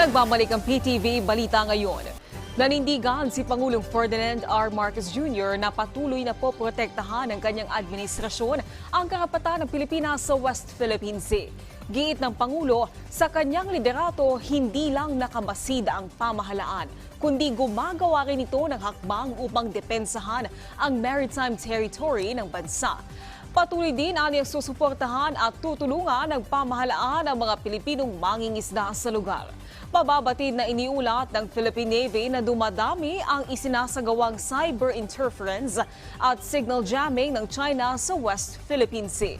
Nagbabalik ang PTV Balita ngayon. Nanindigan si Pangulong Ferdinand R. Marcos Jr. na patuloy na poprotektahan ng kanyang administrasyon ang karapatan ng Pilipinas sa West Philippine Sea. Giit ng Pangulo, sa kanyang liderato, hindi lang nakamasida ang pamahalaan, kundi gumagawa rin ito ng hakbang upang depensahan ang maritime territory ng bansa. Patuloy din ang susuportahan at tutulungan ng pamahalaan ang mga Pilipinong mangingisda sa lugar. Pababatid na iniulat ng Philippine Navy na dumadami ang isinasagawang cyber interference at signal jamming ng China sa West Philippine Sea.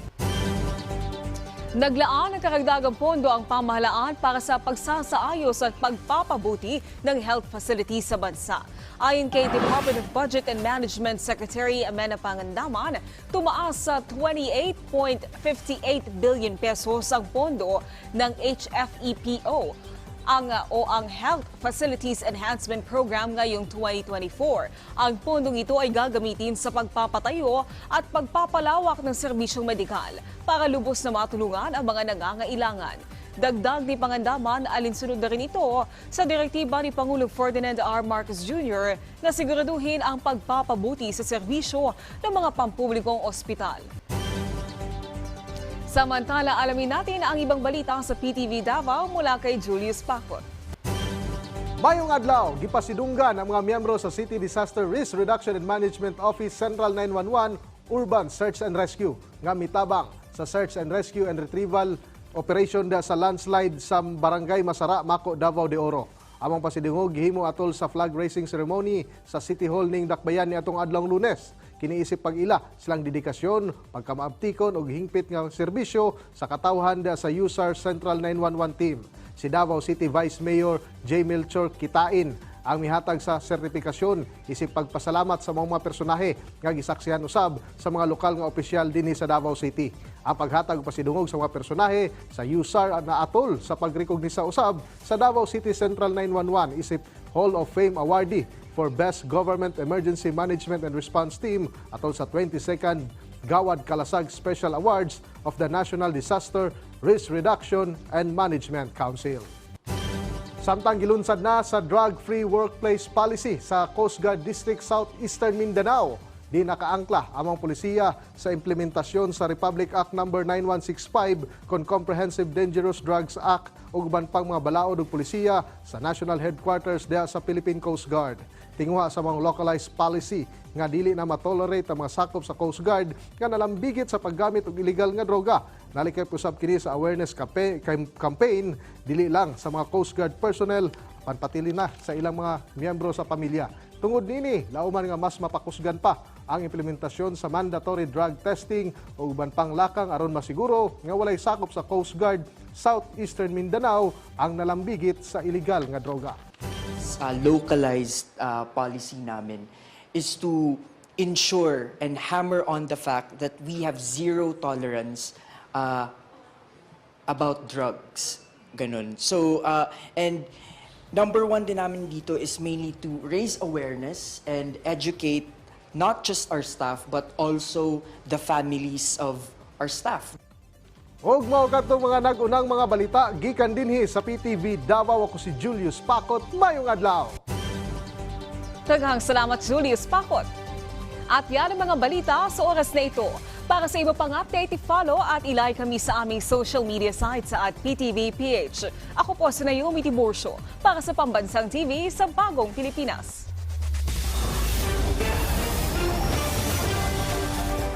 Naglaan ng karagdagang pondo ang pamahalaan para sa pagsasaayos at pagpapabuti ng health facilities sa bansa. Ayon kay Department of Budget and Management Secretary Amena Pangandaman, tumaas sa 28.58 billion pesos ang pondo ng HFEPO ang o ang Health Facilities Enhancement Program ngayong 2024. Ang pondong ito ay gagamitin sa pagpapatayo at pagpapalawak ng serbisyong medikal para lubos na matulungan ang mga nangangailangan. Dagdag ni Pangandaman, alinsunod na rin ito sa direktiba ni Pangulong Ferdinand R. Marcos Jr. na siguraduhin ang pagpapabuti sa serbisyo ng mga pampublikong ospital. Samantala, alamin natin ang ibang balita sa PTV Davao mula kay Julius Pacot. Mayong adlaw, gipasidunggan ang mga miyembro sa City Disaster Risk Reduction and Management Office Central 911 Urban Search and Rescue nga mitabang sa search and rescue and retrieval operation da sa landslide sa Barangay Masara, Mako, Davao de Oro. Amang pasidungog gihimo atol sa flag raising ceremony sa City Hall ning Dakbayan ni atong adlong Lunes. Kiniisip pag-ila silang dedikasyon, pagkamaabtikon ug hingpit nga serbisyo sa katawhan da sa USAR Central 911 team. Si Davao City Vice Mayor J. Melchor Kitain ang mihatag sa sertifikasyon isip pagpasalamat sa mga personahe nga gisaksihan usab sa mga lokal nga opisyal dinhi sa Davao City. Ang paghatag pasidungog sa mga personahe sa USAR na atol sa pagrekognisa usab sa Davao City Central 911 isip Hall of Fame awardee for Best Government Emergency Management and Response Team atol sa 22nd Gawad Kalasag Special Awards of the National Disaster Risk Reduction and Management Council. Samtang gilunsad na sa drug-free workplace policy sa Coast Guard District Southeastern Mindanao, di nakaangkla amang polisiya sa implementasyon sa Republic Act No. 9165 kon Comprehensive Dangerous Drugs Act ug uban pang mga balaod ug polisiya sa National Headquarters diha sa Philippine Coast Guard. Tinguha sa mga localized policy nga dili na matolerate ang mga sakop sa Coast Guard nga nalambigit sa paggamit og illegal nga droga. Nalikay pusab kini sa awareness campaign dili lang sa mga Coast Guard personnel panpatili na sa ilang mga miyembro sa pamilya. Tungod nini, lauman nga mas mapakusgan pa ang implementasyon sa mandatory drug testing o uban pang lakang aron masiguro nga walay sakop sa Coast Guard Southeastern Mindanao ang nalambigit sa illegal nga droga. uh, localized uh, policy namin is to ensure and hammer on the fact that we have zero tolerance uh, about drugs. Ganun. So, uh, and number one din namin dito is mainly to raise awareness and educate not just our staff but also the families of our staff. Ug mao kadtong mga nagunang mga balita gikan dinhi sa PTV Davao ako si Julius Pakot mayong adlaw. Taghang salamat Julius Pacot. At yan ang mga balita sa oras na ito. Para sa iba pang update, follow at ilike kami sa aming social media sites at PTV PH. Ako po si Naomi Tiburcio para sa Pambansang TV sa Bagong Pilipinas.